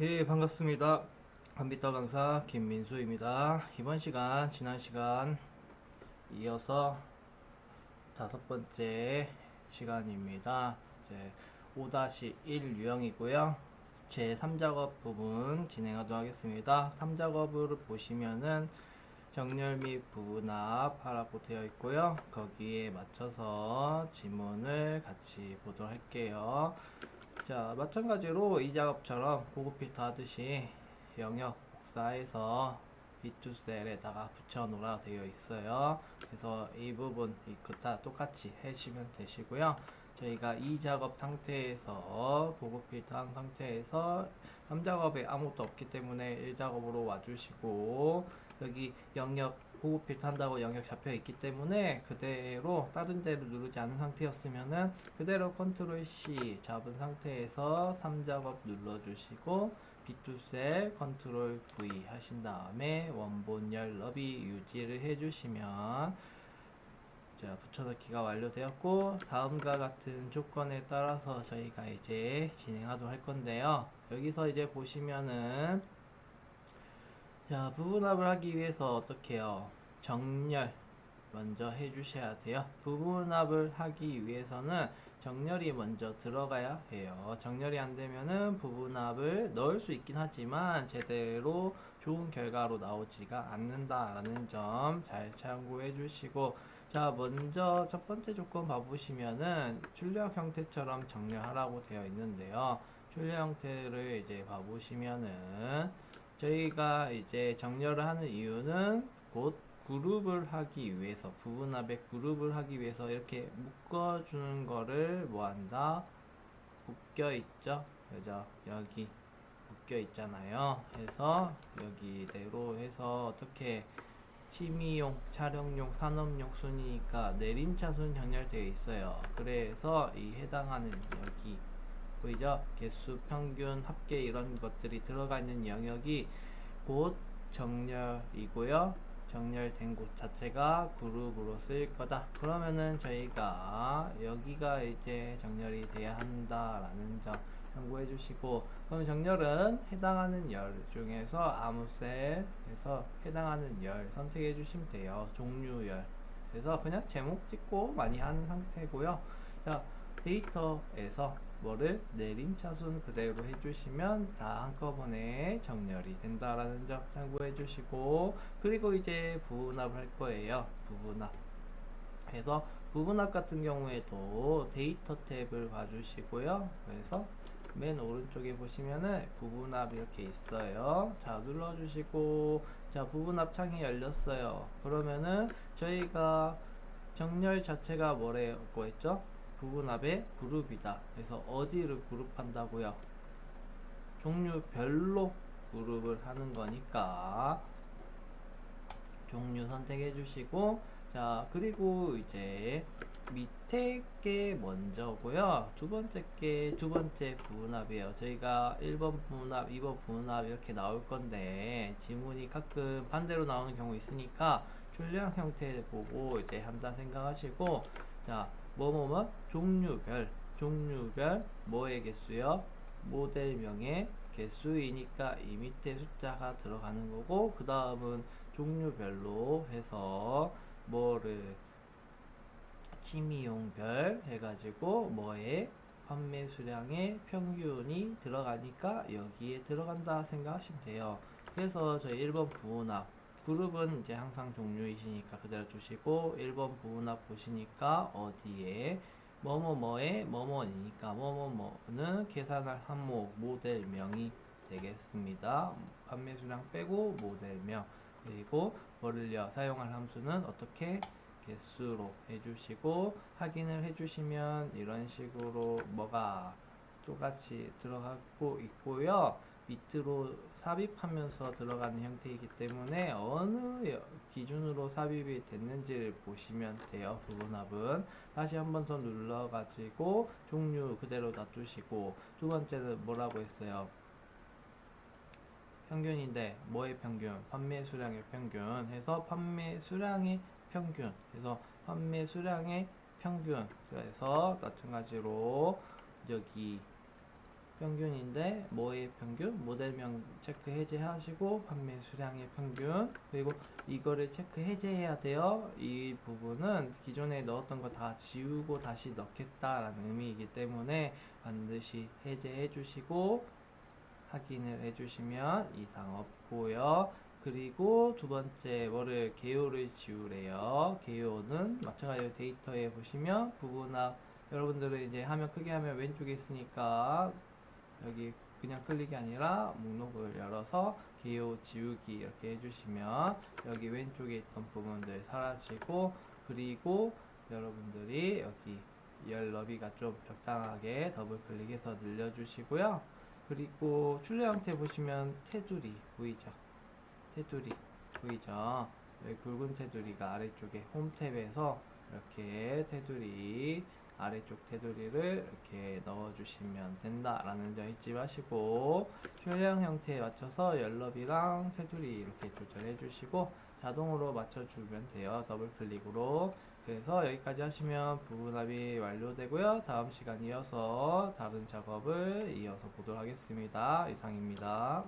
예, 반갑습니다. 컴퓨터 강사 김민수입니다. 이번 시간, 지난 시간 이어서 다섯 번째 시간입니다. 이제 5-1 유형이고요. 제 3작업 부분 진행하도록 하겠습니다. 3작업을 보시면은 정렬 및 부납하라고 되어 있고요. 거기에 맞춰서 지문을 같이 보도록 할게요. 자, 마찬가지로 이 작업처럼 고급 필터 하듯이 영역 복사해서 B2셀에다가 붙여 놓으라 되어 있어요. 그래서 이 부분, 이거다 똑같이 해주시면 되시고요. 저희가 이 작업 상태에서 고급 필터 한 상태에서 3작업에 아무것도 없기 때문에 1작업으로 와주시고 여기 영역 고급 필터 한다고 영역 잡혀 있기 때문에 그대로 다른 데로 누르지 않은 상태였으면은 그대로 컨트롤 C 잡은 상태에서 3작업 눌러주시고 B2셀 컨트롤 V 하신 다음에 원본열 너비 유지를 해주시면 자, 붙여넣기가 완료되었고 다음과 같은 조건에 따라서 저희가 이제 진행하도록 할 건데요. 여기서 이제 보시면은 자, 부분합을 하기 위해서 어떻게 해요? 정렬 먼저 해주셔야 돼요. 부분합을 하기 위해서는 정렬이 먼저 들어가야 해요. 정렬이 안 되면은 부분합을 넣을 수 있긴 하지만 제대로 좋은 결과로 나오지가 않는다 라는 점 잘 참고해 주시고 자 먼저 첫 번째 조건 봐보시면은 출력 형태처럼 정렬하라고 되어 있는데요. 출력 형태를 이제 봐보시면은 저희가 이제 정렬을 하는 이유는 곧 그룹을 하기 위해서 부분합의 그룹을 하기 위해서 이렇게 묶어주는 거를 뭐한다? 묶여 있죠? 그죠? 여기 묶여 있잖아요. 해서 여기대로 해서 어떻게 취미용 촬영용 산업용 순이니까 내림차순 정렬되어 있어요. 그래서 이 해당하는 여기 보이죠 개수 평균 합계 이런 것들이 들어가 있는 영역이 곧 정렬이고요 정렬된 곳 자체가 그룹으로 쓰일 거다. 그러면은 저희가 여기가 이제 정렬이 돼야 한다라는 점 참고해 주시고 그럼 정렬은 해당하는 열 중에서 아무 셀에서 해당하는 열 선택해 주시면 돼요. 종류열. 그래서 그냥 제목 찍고 많이 하는 상태고요. 자, 데이터에서 뭐를 내림 차순 그대로 해주시면 다 한꺼번에 정렬이 된다라는 점 참고해 주시고 그리고 이제 부분합을 할 거예요. 부분합 그래서 부분합 같은 경우에도 데이터 탭을 봐주시고요. 그래서 맨 오른쪽에 보시면은 부분합 이렇게 있어요. 자 눌러주시고. 자 부분합 창이 열렸어요. 그러면은 저희가 정렬 자체가 뭐라고 했죠 부분합의 그룹이다. 그래서 어디를 그룹한다고요? 종류별로 그룹을 하는 거니까 종류 선택해 주시고 자 그리고 이제 밑에 게 먼저고요 두 번째 게 두 번째 부분합이에요 저희가 1번 부분합 2번 부분합 이렇게 나올 건데 지문이 가끔 반대로 나오는 경우 있으니까 출력 형태 보고 이제 한다 생각하시고 자 뭐뭐뭐? 종류별. 종류별 뭐의 개수요? 모델명의 개수이니까 이 밑에 숫자가 들어가는 거고 그 다음은 종류별로 해서 뭐를 취미용별 해가지고 뭐에 판매 수량의 평균이 들어가니까 여기에 들어간다 생각하시면 돼요. 그래서 저희 1번 부분합 그룹은 이제 항상 종류이시니까 그대로 두시고 1번 부분합 보시니까 어디에 뭐뭐뭐의 뭐뭐니까 뭐뭐뭐는 계산할 항목 모델명이 되겠습니다. 판매 수량 빼고 모델명 그리고 뭐를요 사용할 함수는 어떻게 개수로 해주시고 확인을 해주시면 이런 식으로 뭐가 똑같이 들어가고 있고요. 밑으로 삽입하면서 들어가는 형태이기 때문에 어느 기준으로 삽입이 됐는지를 보시면 돼요. 부분합은 다시 한 번 더 눌러 가지고 종류 그대로 놔두시고 두 번째는 뭐라고 했어요? 평균인데 뭐의 평균? 판매 수량의 평균 해서 판매 수량의 평균 그래서 판매 수량의 평균 그래서 마찬가지로 여기 평균인데 뭐의 평균? 모델명 체크 해제하시고 판매 수량의 평균 그리고 이거를 체크 해제해야 돼요. 이 부분은 기존에 넣었던 거 다 지우고 다시 넣겠다라는 의미이기 때문에 반드시 해제해 주시고 확인을 해 주시면 이상 없고요. 그리고 두 번째 뭐를 개요를 지우래요. 개요는 마찬가지로 데이터에 보시면 부분합 여러분들은 이제 화면 크게 하면 왼쪽에 있으니까 여기 그냥 클릭이 아니라 목록을 열어서 개요 지우기 이렇게 해주시면 여기 왼쪽에 있던 부분들 사라지고 그리고 여러분들이 여기 열 너비가 좀 적당하게 더블 클릭해서 늘려주시고요. 그리고 출력 형태 보시면 테두리 보이죠? 테두리 보이죠? 여기 굵은 테두리가 아래쪽에 홈 탭에서 이렇게 테두리 아래쪽 테두리를 이렇게 넣어주시면 된다라는 점 잊지 마시고 출력 형태에 맞춰서 열너비랑 테두리 이렇게 조절해 주시고 자동으로 맞춰주면 돼요. 더블 클릭으로. 그래서 여기까지 하시면 부분합이 완료되고요. 다음 시간 이어서 다른 작업을 이어서 보도록 하겠습니다. 이상입니다